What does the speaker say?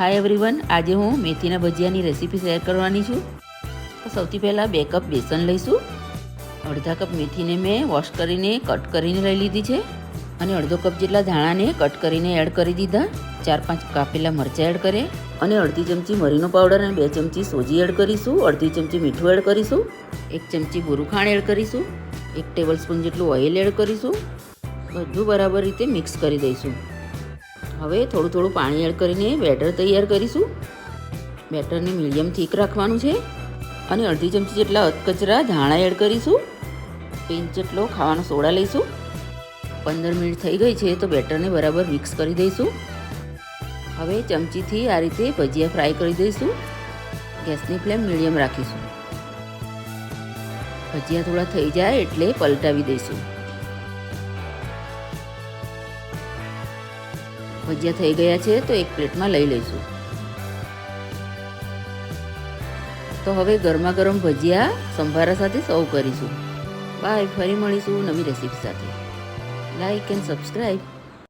Hi everyone આજે હું મેથીના ભજીયાની રેસીપી શેર કરવાની છું. સૌથી પહેલાં બે કપ બેસન લઈશું. અડધા કપ મેથીને મેં વોશ કરીને કટ કરીને લઈ લીધી છે. અને અડધો કપ જેટલા ધાણાને કટ કરીને એડ કરી દીધા. ચાર પાંચ કાપેલા મરચાં એડ કરે અને અડધી ચમચી મરીનો પાવડર અને બે ચમચી સોજી એડ કરીશું. અડધી ચમચી મીઠું એડ કરીશું. એક ચમચી બોરું એડ કરીશું. એક ટેબલ સ્પૂન જેટલું ઓઇલ એડ કરીશું. બધું બરાબર રીતે મિક્સ કરી દઈશું. હવે થોડું થોડું પાણી એડ કરીને બેટર તૈયાર કરીશું. બેટરને મીડિયમ થીક રાખવાનું છે અને અડધી ચમચી જેટલા અધકચરા ધાણા એડ કરીશું. પિંચ જેટલો ખાવાનો સોડા લઈશું. પંદર મિનિટ થઈ ગઈ છે તો બેટરને બરાબર મિક્સ કરી દઈશું. હવે ચમચીથી આ રીતે ભજીયા ફ્રાય કરી દઈશું. ગેસની ફ્લેમ મીડિયમ રાખીશું. ભજીયા થોડા થઈ જાય એટલે પલટાવી દઈશું. ભજીયા થઈ ગયા છે, તો એક પ્લેટમાં લઈ લઈશું. તો હવે ગરમા ગરમ ભજીયા સંભારા સાથે સર્વ કરીશું. બાય, ફરી મળીશું નવી રેસીપી સાથે. Like and subscribe